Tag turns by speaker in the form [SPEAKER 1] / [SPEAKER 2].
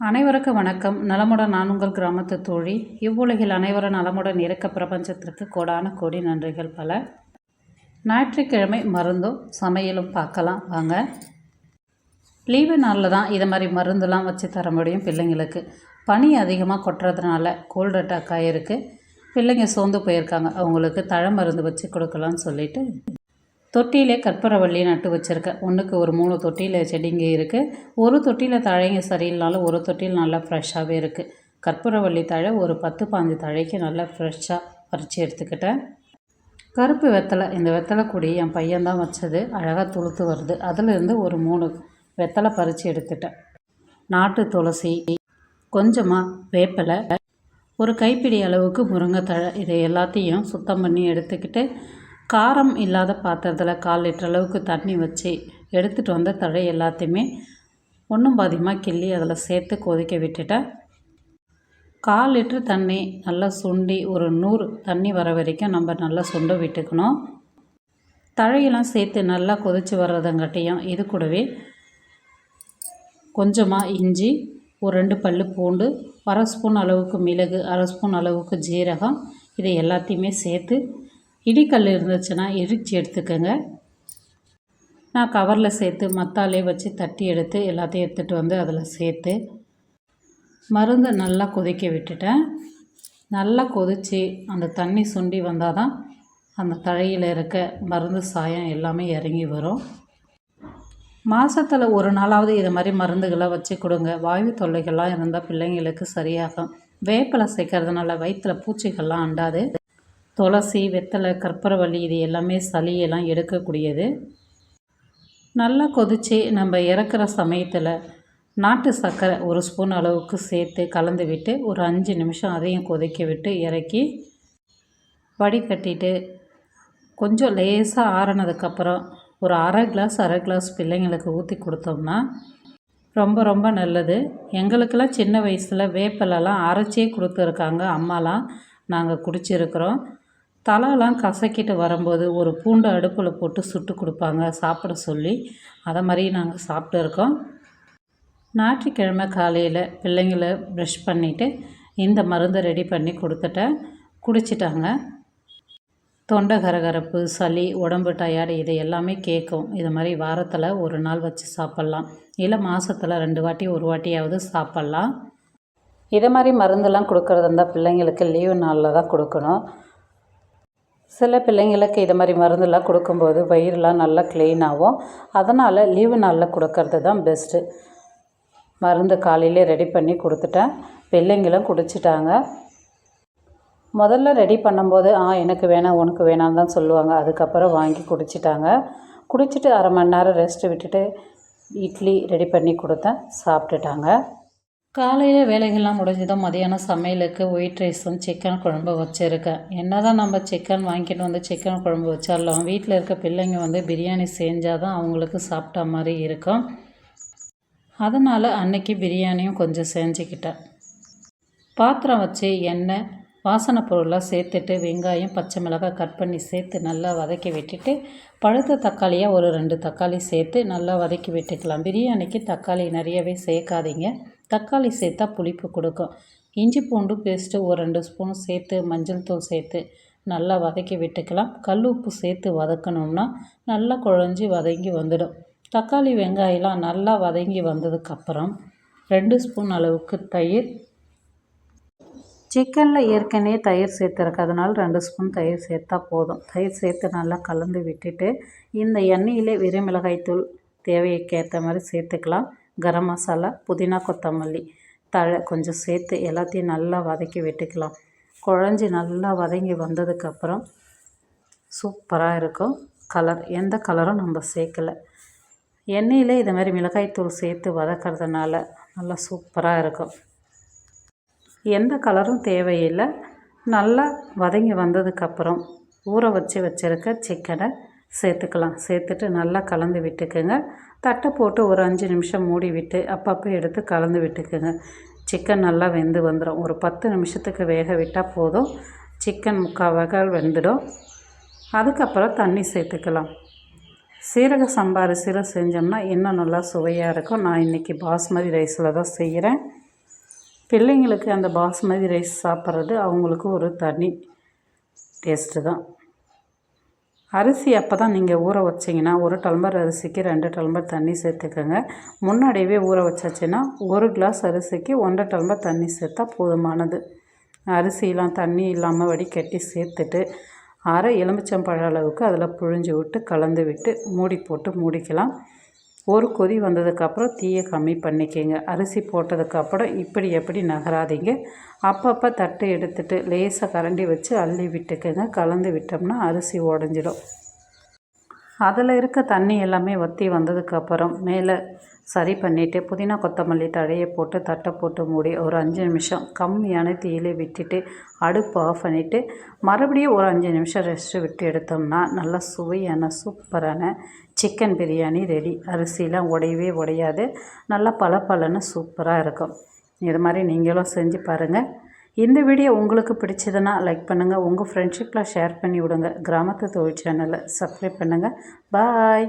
[SPEAKER 1] அனைவருக்கும் வணக்கம். நலமுடன் நான் உங்கள் கிராமத்து தோழி. இவ்வுலகில் அனைவரும் நலமுடன் இருக்க பிரபஞ்சத்திற்கு கோடான கோடி நன்றிகள் பல. ஞாயிற்றுக்கிழமை மருந்தும் சமையலும் பார்க்கலாம். வாங்க. லீவு நாளில் தான் இது மாதிரி மருந்துலாம் வச்சு தர முடியும் பிள்ளைங்களுக்கு. பனி அதிகமாக கொட்டுறதுனால கோல்டு அட்டாக் ஆகிருக்கு பிள்ளைங்க சோர்ந்து போயிருக்காங்க. அவங்களுக்கு தழை மருந்து வச்சு கொடுக்கலான்னு சொல்லிட்டு தொட்டியிலே கற்பூரவள்ளி நட்டு வச்சுருக்கேன். ஒன்றுக்கு ஒரு மூணு தொட்டியில் செடிங்க இருக்குது ஒரு தொட்டியில் தழைங்க சரியில்லைனாலும் ஒரு தொட்டியில் நல்லா ஃப்ரெஷ்ஷாகவே இருக்குது கற்பூரவள்ளி தழை ஒரு பத்து பாஞ்சு தழைக்கு நல்லா ஃப்ரெஷ்ஷாக பறித்து எடுத்துக்கிட்டேன். கருப்பு வெத்தலை இந்த வெத்தலை கொடி என் பையன்தான் வச்சது. அழகாக துளுத்து வருது. அதிலிருந்து ஒரு மூணு வெத்தலை பறித்து எடுத்துட்டேன். நாட்டு துளசி கொஞ்சமாக வேப்பிலை ஒரு கைப்பிடி அளவுக்கு முருங்கைத்தழை இதை எல்லாத்தையும் சுத்தம் பண்ணி எடுத்துக்கிட்டு காரம் இல்லாத பாத்திரத்தில் கால் லிட்டர் அளவுக்கு தண்ணி வச்சு எடுத்துகிட்டு வந்த தழை எல்லாத்தையுமே ஒன்றும் பாதியமாக கிள்ளி அதில் சேர்த்து கொதிக்க விட்டுட்டேன் கால் லிட்ரு தண்ணி நல்லா சுண்டி ஒரு நூறு தண்ணி வர வரைக்கும் நம்ம நல்லா சுண்ட விட்டுக்கணும். தழையெல்லாம் சேர்த்து நல்லா கொதித்து வர்றதங்காட்டியும் இது கூடவே கொஞ்சமாக இஞ்சி ஒரு ரெண்டு பல் பூண்டு அரை ஸ்பூன் அளவுக்கு மிளகு அரை ஸ்பூன் அளவுக்கு ஜீரகம் இதை எல்லாத்தையுமே சேர்த்து இடிக்கல் இருந்துச்சுன்னா இடித்து எடுத்துக்கோங்க. நான் கவரில் சேர்த்து மத்தாலே வச்சு தட்டி எடுத்து எல்லாத்தையும் எடுத்துகிட்டு வந்து அதில் சேர்த்து மருந்தை நல்லா கொதிக்க விட்டுட்டேன். நல்லா கொதித்து அந்த தண்ணி சுண்டி வந்தால் தான் அந்த தழையில் இருக்க மருந்து சாயம் எல்லாமே இறங்கி வரும். மாதத்தில் ஒரு நாளாவது இது மாதிரி மருந்துகளை வச்சு கொடுங்க. வாயு தொல்லைகள்லாம் இருந்தால் பிள்ளைங்களுக்கு சரியாகும். வேப்பிலை சேர்க்கறதுனால வயிற்றில் பூச்சிகள்லாம் அண்டாது. துளசி வெத்தலை கற்பூரவள்ளி இது எல்லாமே சளியெல்லாம் எடுக்கக்கூடியது. நல்லா கொதித்து நம்ம இறக்குற சமயத்தில் நாட்டு சர்க்கரை ஒரு ஸ்பூன் அளவுக்கு சேர்த்து கலந்து விட்டு ஒரு அஞ்சு நிமிஷம் அதையும் கொதிக்க விட்டு இறக்கி வடிகட்டிட்டு கொஞ்சம் லேசாக ஆறினதுக்கப்புறம் ஒரு அரை கிளாஸ் அரை கிளாஸ் பிள்ளைங்களுக்கு ஊற்றி கொடுத்தோம்னா ரொம்ப ரொம்ப நல்லது. எங்களுக்கெல்லாம் சின்ன வயசில் வேப்பிலெல்லாம் அரைச்சே கொடுத்துருக்காங்க. அம்மாலாம் நாங்கள் குடிச்சிருக்கிறோம். தலைலாம் கசக்கிட்டு வரும்போது ஒரு பூண்டு அடுப்பில் போட்டு சுட்டு கொடுப்பாங்க சாப்பிட சொல்லி. அதை மாதிரி நாங்கள் சாப்பிட்டு இருக்கோம். ஞாயிற்றுக்கிழமை காலையில் பிள்ளைங்களை ப்ரஷ் பண்ணிவிட்டு இந்த மருந்தை ரெடி பண்ணி கொடுத்துட்டேன் குடிச்சிட்டாங்க. தொண்டை கரகரப்பு சளி உடம்பு டயார்டு இது எல்லாமே கேட்கும். இது மாதிரி வாரத்தில் ஒரு நாள் வச்சு சாப்பிட்லாம். இல்லை மாதத்தில் ரெண்டு வாட்டி ஒரு வாட்டியாவது சாப்பிட்லாம். இதை மாதிரி மருந்தெல்லாம் கொடுக்குறது இருந்தால் பிள்ளைங்களுக்கு லீவு நாளில் தான் கொடுக்கணும். சில பிள்ளைங்களுக்கு இது மாதிரி மருந்தெல்லாம் கொடுக்கும்போது வயிறுலாம் நல்லா க்ளீன் ஆகும். அதனால் லீவு நாளில் கொடுக்கறது தான் பெஸ்ட்டு மருந்து காலையிலே ரெடி பண்ணி கொடுத்துட்டேன். பிள்ளைங்களும் குடிச்சிட்டாங்க. முதல்ல ரெடி பண்ணும்போது ஆ எனக்கு வேணாம் உனக்கு வேணாம் தான் சொல்லுவாங்க. அதுக்கப்புறம் வாங்கி குடிச்சிட்டாங்க. குடிச்சிட்டு அரை மணி நேரம் ரெஸ்ட்டு விட்டுட்டு இட்லி ரெடி பண்ணி கொடுத்தேன். சாப்பிட்டுட்டாங்க. காலையில் வேலைகள்லாம் முடிஞ்சதும் மதியானம் சமையலுக்கு ஒயிட் ரைஸும் சிக்கன் குழம்பு வச்சுருக்கேன். என்ன தான் நம்ம சிக்கன் வாங்கிட்டு வந்து சிக்கன் குழம்பு வச்சாலும் வீட்டில் இருக்க பிள்ளைங்க வந்து பிரியாணி செஞ்சால் தான் அவங்களுக்கு சாப்பிட்ட மாதிரி இருக்கும். அதனால் அன்னைக்கு பிரியாணியும் கொஞ்சம் செஞ்சுக்கிட்டேன். பாத்திரம் வச்சு எண்ணெய் வாசனை பொருளாக சேர்த்துட்டு வெங்காயம் பச்சை மிளகாய் கட் பண்ணி சேர்த்து நல்லா வதக்கி விட்டுட்டு பழுத்த தக்காளியாக ஒரு ரெண்டு தக்காளி சேர்த்து நல்லா வதக்கி விட்டுக்கலாம். பிரியாணிக்கு தக்காளி நிறையவே சேர்க்காதீங்க. தக்காளி சேர்த்தா புளிப்பு கொடுக்கும். இஞ்சி பூண்டு பேஸ்ட்டு ஒரு ரெண்டு ஸ்பூன் சேர்த்து மஞ்சள் தூள் சேர்த்து நல்லா வதக்கி விட்டுக்கலாம். கல் உப்பு சேர்த்து வதக்கணும்னா நல்லா குழஞ்சி வதங்கி வந்துடும். தக்காளி வெங்காயம்லாம் நல்லா வதங்கி வந்ததுக்கப்புறம் ரெண்டு ஸ்பூன் அளவுக்கு தயிர். சிக்கனில் ஏற்கனவே தயிர் சேர்த்துருக்கு. அதனால் ரெண்டு ஸ்பூன் தயிர் சேர்த்தா போதும். தயிர் சேர்த்து நல்லா கலந்து விட்டுட்டு இந்த எண்ணெயிலே வெறுமிளகாய்த்தூள் தேவைக்கேற்ற மாதிரி சேர்த்துக்கலாம். கரம் மசாலா புதினா கொத்தமல்லி தழை கொஞ்சம் சேர்த்து எல்லாத்தையும் நல்லா வதக்கி விட்டுக்கலாம். குழஞ்சி நல்லா வதங்கி வந்ததுக்கப்புறம் சூப்பராக இருக்கும். கலர் எந்த கலரும் நம்ம சேர்க்கலை. எண்ணெயில் இது மாதிரி மிளகாய்த்தூள் சேர்த்து வதக்கிறதுனால நல்லா சூப்பராக இருக்கும். எந்த கலரும் தேவையில்லை. நல்லா வதங்கி வந்ததுக்கப்புறம் ஊற வச்சு வச்சுருக்க சிக்கனை சேர்த்துக்கலாம். சேர்த்துட்டு நல்லா கலந்து விட்டுக்குங்க. தட்டை போட்டு ஒரு அஞ்சு நிமிஷம் மூடி விட்டு அப்பப்போ எடுத்து கலந்து விட்டுக்குங்க. சிக்கன் நல்லா வெந்து வந்துடும் ஒரு பத்து நிமிஷத்துக்கு வேக விட்டால் போதும். சிக்கன் முக்கால் வகால் வெந்துடும். அதுக்கப்புறம் தண்ணி சேர்த்துக்கலாம். சீரக சம்பா அரிசியில் செஞ்சோம்னா இன்னும் நல்லா சுவையாக இருக்கும். நான் இன்றைக்கி பாஸ்மதி ரைஸில் தான் செய்கிறேன். பிள்ளைங்களுக்கு அந்த பாஸ்மதி ரைஸ் சாப்பிட்றது அவங்களுக்கு ஒரு தனி டேஸ்ட்டு தான். அரிசி அப்போ தான் நீங்கள் ஊற வச்சிங்கன்னா ஒரு டம்ளர் அரிசிக்கு ரெண்டு டம்ளர் தண்ணி சேர்த்துக்கோங்க. முன்னாடியவே ஊற வச்சாச்சுன்னா ஒரு கிளாஸ் அரிசிக்கு ஒன்றரை டம்ளர் தண்ணி சேர்த்தா போதுமானது. அரிசியெலாம் தண்ணி இல்லாமல் வடிகட்டி சேர்த்துட்டு அரை எலுமிச்சம்பழ அளவுக்கு அதில் புழிஞ்சு விட்டு கலந்து விட்டு மூடி போட்டு மூடிக்கலாம். ஒரு கொதி வந்ததுக்கப்புறம் தீயை கம்மி பண்ணிக்கோங்க. அரிசி போட்டதுக்கப்புறம் இப்படி எப்படி நகராதீங்க. அப்பப்போ தட்டு எடுத்துட்டு லேசாக கரண்டி வச்சு அள்ளி விட்டுக்கோங்க. கலந்து விட்டோம்னா அரிசி உடஞ்சிடும். அதில் இருக்க தண்ணி எல்லாமே வற்றி வந்ததுக்கப்புறம் மேலே சரி பண்ணிவிட்டு புதினா கொத்தமல்லி தழையை போட்டு தட்டை போட்டு மூடி ஒரு அஞ்சு நிமிஷம் கம்மியான தீயிலே விட்டுட்டு அடுப்பு ஆஃப் பண்ணிவிட்டு மறுபடியும் ஒரு அஞ்சு நிமிஷம் ரெஸ்ட்டு விட்டு எடுத்தோம்னா நல்லா சுவையான சூப்பரான சிக்கன் பிரியாணி ரெடி அரிசிலாம் உடையவே உடையாது. நல்லா பல பலன்னு சூப்பராக இருக்கும். இது மாதிரி நீங்களும் செஞ்சு பாருங்கள் இந்த வீடியோ உங்களுக்கு பிடிச்சதுன்னா லைக் பண்ணுங்கள் உங்கள் ஃப்ரெண்ட்ஷிப்பில் ஷேர் பண்ணி விடுங்க. கிராமத்து தொழில் சேனலை சப்ஸ்கிரைப் பண்ணுங்கள் பாய்